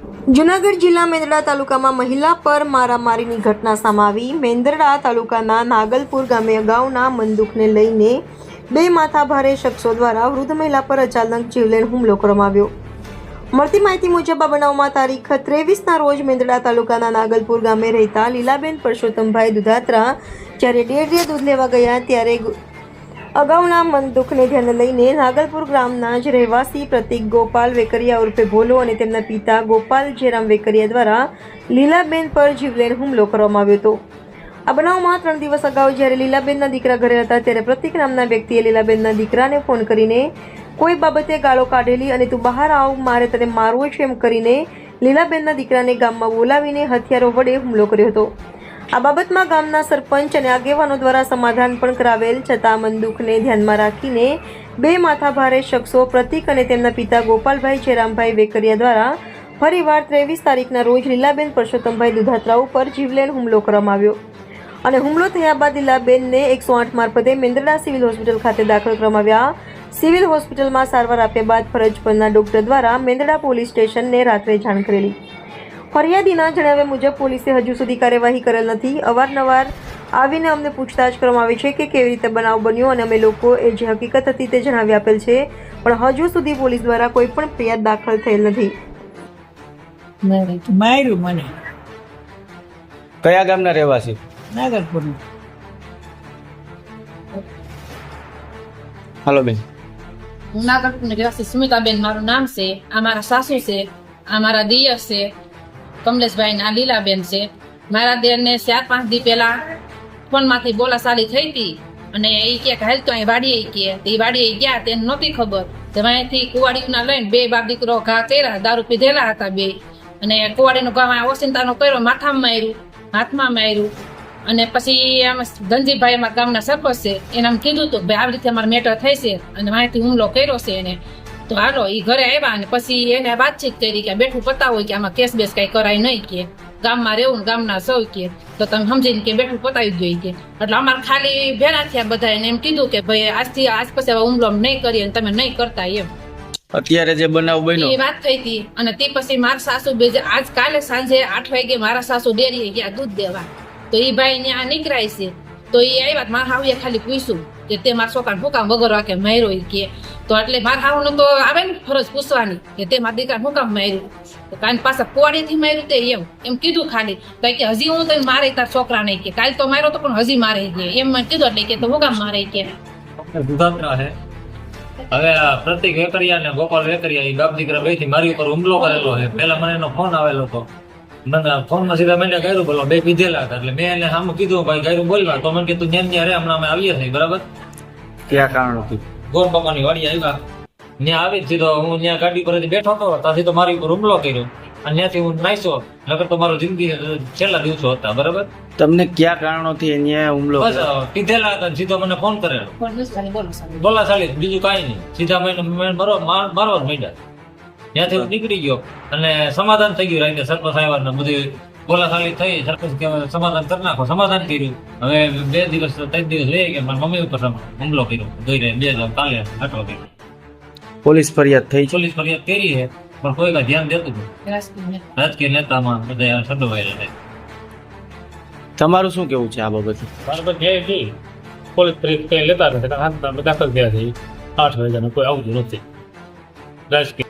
જુનાગઢ જિલ્લા મેંદરડા તાલુકામાં મહિલા પર મારામારીની ઘટના સામે આવી. મેંદરડા તાલુકાના નાગલપુર ગામે અગાઉના બંદૂકને લઈને બે માથાભારે શખ્સો દ્વારા વૃદ્ધ મહિલા પર અચાનક જીવલેણ હુમલો કરવામાં મળતી માહિતી મુજબ આ બનાવમાં તારીખ ત્રેવીસના રોજ મેંદરડા તાલુકાના નાગલપુર ગામે રહેતા લીલાબેન પરસોત્તમભાઈ દુધાત્રા જ્યારે ડેરીએ દૂધ લેવા ગયા ત્યારે અગાઉના દુઃખને ધ્યાને લઈને નાગલપુર ગ્રામના જ રહેવાસી પ્રતિક ગોપાલ વેકરિયા ઉર્ફે ભોલો અને તેમના પિતા ગોપાલ જેરામ વેકરિયા દ્વારા લીલાબેન પર જીવલેણ હુમલો કરવામાં આવ્યો હતો. આ બનાવમાં ત્રણ દિવસ અગાઉ જ્યારે લીલાબેનના દીકરા ઘરે હતા ત્યારે પ્રતિક નામના વ્યક્તિએ લીલાબેનના દીકરાને ફોન કરીને કોઈ બાબતે ગાળો કાઢેલી અને તું બહાર આવ, મારે તને મારવો છે એમ કરીને લીલાબેનના દીકરાને ગામમાં બોલાવીને હથિયારો વડે હુમલો કર્યો હતો. આ બાબતમાં ગામના સરપંચ અને આગેવાનો દ્વારા સમાધાન પણ કરાવેલ, છતાં બંદૂકને ધ્યાનમાં રાખીને બે માથાભારે શખ્સો પ્રતિક અને તેમના પિતા ગોપાલભાઈ જયરામભાઈ વેકરિયા દ્વારા ફરીવાર ત્રેવીસ તારીખના રોજ લીલાબેન પરસોત્તમભાઈ દુધાત્રા ઉપર જીવલેણ હુમલો કરવામાં આવ્યો. અને હુમલો થયા બાદ લીલાબેનને એકસો આઠ મારફતે મેંદરડા સિવિલ હોસ્પિટલ ખાતે દાખલ કરવામાં આવ્યા. સિવિલ હોસ્પિટલમાં સારવાર આપ્યા બાદ ફરજ પરના ડોક્ટર દ્વારા મેંદરડા પોલીસ સ્ટેશનને રાત્રે જાણ કરેલી. ફરિયાદીના જણાવ્યા મુજબ પોલીસે હજુ સુધી કાર્યવાહી કરેલ નથી. અવારનવાર આવીને અમને પૂછતાછ કરવામાં આવી છે કે કેવી રીતે બનાવ બન્યો અને અમે લોકો એ જે હકીકત હતી તે જણાવી આપેલ છે. પણ હજુ સુધી પોલીસ દ્વારા કોઈ પણ ફરિયાદ દાખલ થયેલ નથી. માર્યું મને. કયા ગામના રહેવાસી? નાગરપુર હાલો બેન. હું નાગરપુરની રહેવાસી સ્મિતાબેન મારું નામ છે આ મારા સાસુ છે આ મારા દિયર છે કમલેશભાઈ ના લીલાબેન છે. મારા દેરને ચાર પાંચ દી પહેલા ફોનમાંથી બોલાચાલી થઈ હતી અને એ કે હાલ તો અહીં વાડીએ કે. તે વાડીએ ગયા, તેને નહોતી ખબર. તો અહીંથી કુવાડીના લઈને બે બાપ દીકરો ઘા કર્યા, દારૂ પીધેલા હતા બે. અને કુવાડીનો ઘા ઓસિંતાનો કર્યો, માથામાં માર્યું, હાથમાં માર્યું. અને પછી એમ ધનજીભાઈ અમારા ગામના સરપંચ છે. એને કીધું હતું ભાઈ, આવી રીતે અમારે મેટર થઈ છે અને માહિતી હુમલો કર્યો છે એને. તો હાલો એ ઘરે આવ્યા અને પછી એને વાતચીત કરી કે બેઠું પતાવો કે આમાં કેસ બેસ કઈ કરાય નહીં કે. ગામમાં રહેવું ગામના સૌ કે. તો તમે સમજીને કે બેઠું પતાવી જ કે. એટલે અમારે ખાલી ભેરા થયા બધા એને એમ કીધું કે ભાઈ આજથી આજ પછી હવે હુમલો નહીં કરીએ અને તમે નહીં કરતા એમ. અત્યારે જે બનાવ બન્યો. એ વાત થઈ હતી. અને તે પછી મારા સાસુ બે આજ કાલે સાંજે આઠ વાગે મારા સાસુ ડેરી ગયા દૂધ દેવા. તો એ ભાઈ ત્યાં નીકળાય છે. તો એ આવ્યા મારા હાવીએ ખાલી પૂછ્યું કે તે મારા છોકરાને હુકામ વગર વાકે માર્યો ઈ કે. તો એટલે મારા હાવનું તો આવે ને ફરજ પૂછવાની કે તે મારા દીકરાને હુકામ માર્યું? તો કાન પાછા કુવાડીથી માર્યું તે એમ. એમ કીધું ખાલી. તો કે હજી હું તને મારે તાર છોકરા નહીં કે. કાલ તો માર્યો તો પણ હજી મારે કે એમ મને કીધું એટલે કે તો હુકામ મારે કે હવે પ્રતિક વેકરિયા ને ગોપાલ વેકરિયા એ બાપ દીકરા બેથી મારી ઉપર હુમલો કરેલો છે પેલા મને એનો ફોન આવેલો હતો મને ફોનમાં સીધા મેં ગાયરું બોલો બે પીધેલા હતા. એટલે મેં એને સામે કીધું ભાઈ ગાયરું બોલવા તો મને કીધું તું ન્યા રે હમણાં અમે આવીએ છીએ બરાબર? કયા કારણોથી ગોર બાપાની વાડી આવ્યા. ત્યાં આવી જ સીધો હું ત્યાં ગાડી પર બેઠો હતો ત્યાંથી તો મારી ઉપર હુમલો કર્યો. અને ત્યાંથી હું નાઈશો નકર તો મારો જિંદગી છેલ્લા દિવસો હતા બરાબર? તમને ક્યાં કારણોથી અહીંયા હુમલો બસ પીધેલા હતા સીધો મને ફોન કરેલો. બોલા સાલી બોલા ચાલી બીજું કાંઈ નહીં. સીધા મને મને મારો માર- મારવા જ માંડ્યા. ત્યાંથી હું નીકળી ગયો. અને સમાધાન થઈ ગયું રાતે સરપંચ આવ્યા ને બધી બોલા થઈ સરપંચ સમાધાન કરી નાખો સમાધાન કર્યું. હવે બે દિવસ ત્રણ દિવસ રહી ગયા મારા મમ્મી ઉપર હુમલો કર્યો. જોઈ રહે બે કાલે આટલો કર્યો. પોલીસ ફરિયાદ થઈ પોલીસ ફરિયાદ કરી છે પણ કોઈ કાંઈ ધ્યાન દેતું નથી. રાજકીય નેતામાં બધા સંડોવાયેલા છે. તમારું શું કેવું છે આ બાબતે? બરાબર જે નહીં પોલીસ ફરિયાદ કઈ લેતા નથી દાખલ થયા છે. આઠ વાગ્યાનો કોઈ આવતું નથી. રાજકીય